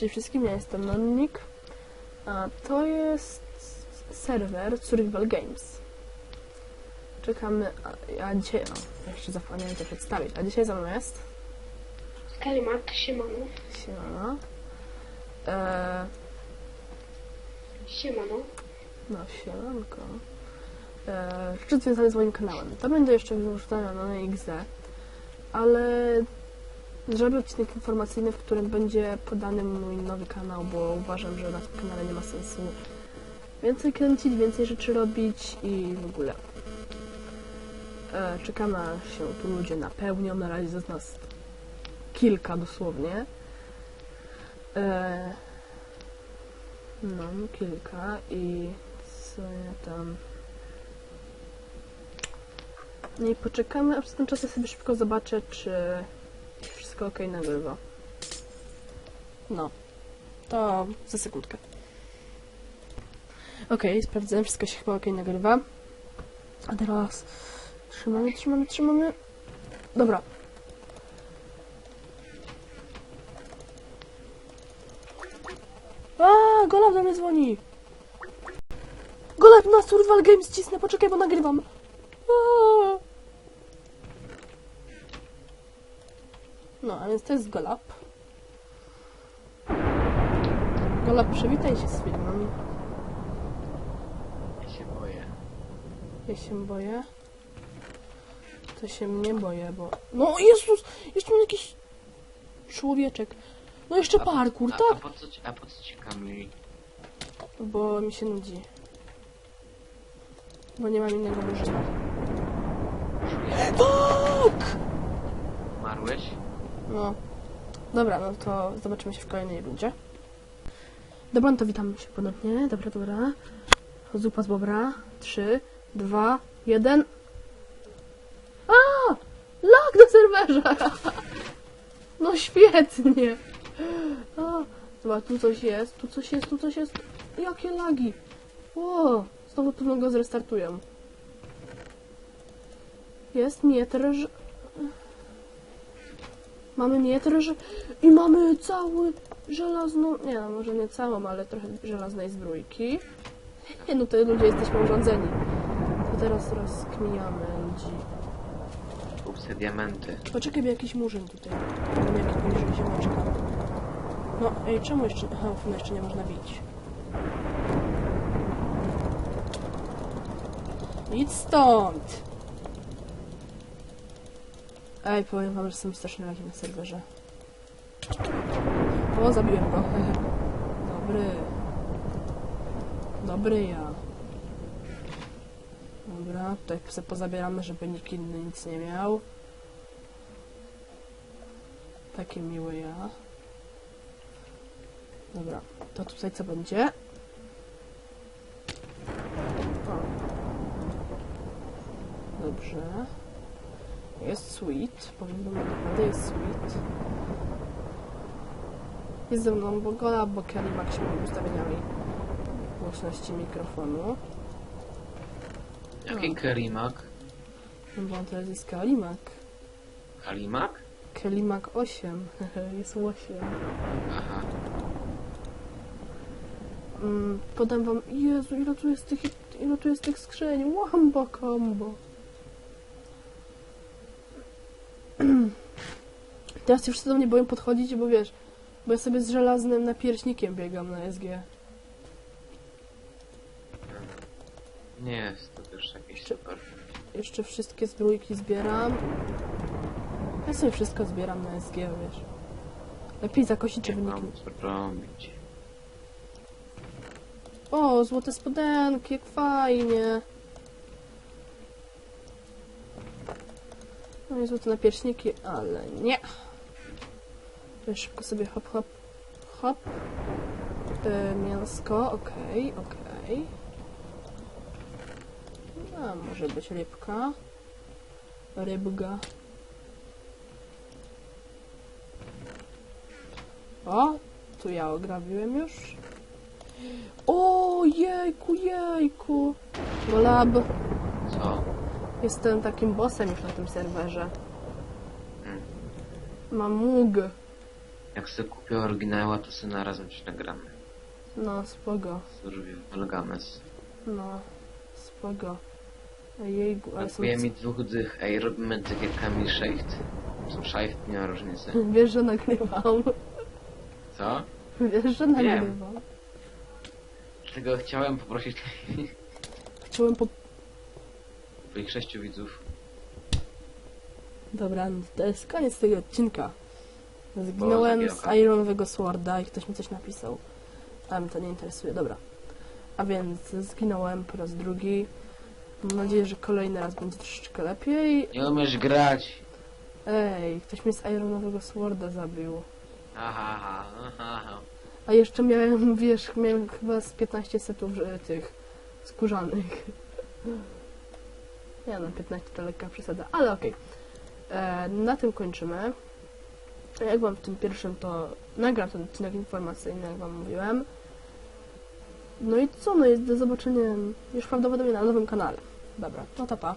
Cześć wszystkim, ja jestem Nonnik. A to jest serwer Survival Games. Czekamy, a, a dzisiaj, o, jeszcze zapomniałem to przedstawić, a dzisiaj za mną jest Kalimat, siemano. Siemano. E, Siemano. no, siemanko. E, rzeczy związane z moim kanałem. To będzie jeszcze wrzucane na XD, ale zrobię odcinek informacyjny, w którym będzie podany mój nowy kanał, bo uważam, że na tym kanale nie ma sensu więcej kręcić, więcej rzeczy robić i w ogóle. E, czekamy aż się tu ludzie napełnią, na razie jest nas kilka dosłownie. E, no, kilka i co ja tam... No i poczekamy, a przez ten czas ja sobie szybko zobaczę, czy wszystko ok nagrywa. No, to za sekundkę. Ok, sprawdzałem, wszystko się chyba ok nagrywa. A teraz trzymamy, trzymamy, trzymamy. Dobra. A, Golab do mnie dzwoni. Golab na Survival Games cisnę, poczekaj, bo nagrywam. A. No, a więc to jest Golab. Golab, przywitaj się z filmem. Ja się boję. Ja się boję. To się mnie boję, bo... No Jezus! Jeszcze mam jakiś... Człowieczek. No jeszcze parkour, a, tak? A po co ci, a po co ci Kamil? Bo mi się nudzi. Bo nie mam innego użycia. Tak! No. Dobra, no to zobaczymy się w kolejnej rundzie. Dobra, no to witamy się ponownie. Dobra, dobra. Zupa z bobra. Trzy, dwa, jeden. A! Lag na serwerze! No świetnie! A, Zobacz, tu coś jest, tu coś jest, tu coś jest. Jakie lagi! O, znowu pewno go zrestartuję. Jest mietrz. Mamy mietrz i mamy cały żelazną, nie no, może nie całą, ale trochę żelaznej zbrójki. Nie no, to ludzie jesteśmy urządzeni. To teraz rozkminiamy ludzi. Kupce diamenty. Poczekaj, jakiś murzyn tutaj. Mam jakiś poniżej ziomeczka. No, ej, czemu jeszcze... Aha, no jeszcze nie można bić. Idź stąd! Ej, powiem wam, że są straszne lagi na serwerze. O, zabiłem go. Dobry. Dobry ja. Dobra, tutaj sobie pozabieramy, żeby nikt inny nic nie miał. Taki miły ja. Dobra, to tutaj co będzie? O. Dobrze. Jest sweet. Powiem wam, naprawdę jest sweet. Jest ze mną Bogola, bo Kelly ma się ustawieniami głośności mikrofonu. Jaki Kerimak? No bo on teraz jest Kalimak. Kalimak? Kalimak 8. jest 8. Aha. Mm, podam wam... Jezu, ile tu jest tych, ile tu jest tych skrzyń. Wamba combo. Teraz już się do mnie boją podchodzić, bo wiesz, bo ja sobie z żelaznym napierśnikiem biegam na SG. Nie jest to też jakiś Czy- super. Jeszcze wszystkie zbrójki zbieram. Ja sobie wszystko zbieram na SG, wiesz. Lepiej zakosić, żeby Nie nikt... mam co robić. O, złote spodenki, jak fajnie. No i złote napierśniki, ale nie. Szybko sobie hop, hop, hop. E, mięsko, okej, okej. A, może być rybka. Rybga. O, tu ja ograbiłem już. O, jejku, jejku. Golab. Co? Jestem takim bossem już na tym serwerze. Mm. Mam móg. Jak sobie kupię oryginała, to sobie na razem coś nagramy. No, spoko. Survival Games. No, spoko. Jejku, ale są... Brakuje mi dwóch dych. Ej, robimy tak jak Kamil Szejcht. Są Szejcht, nie ma różnicy. Wiesz, że nagrywam. Co? Wiesz, że nagrywam. Dlatego chciałem poprosić Chciałem po... twoich sześciu widzów. Dobra, no to jest koniec tego odcinka. Zginąłem z. Ironowego Sworda i ktoś mi coś napisał. A mnie to nie interesuje, dobra. A więc zginąłem po raz drugi. Mam nadzieję, że kolejny raz będzie troszeczkę lepiej. Nie umiesz grać! Ej, ktoś mnie z Ironowego Sworda zabił. Aha, aha, aha. A jeszcze miałem, wiesz, miałem chyba z 15 setów że, tych skórzanych. Nie no, 15 to lekka przesada, ale okej. E, Na tym kończymy. Jak wam w tym pierwszym to nagram ten odcinek informacyjny, jak wam mówiłem. No i co, no i do zobaczenia już prawdopodobnie na nowym kanale. Dobra, no to pa.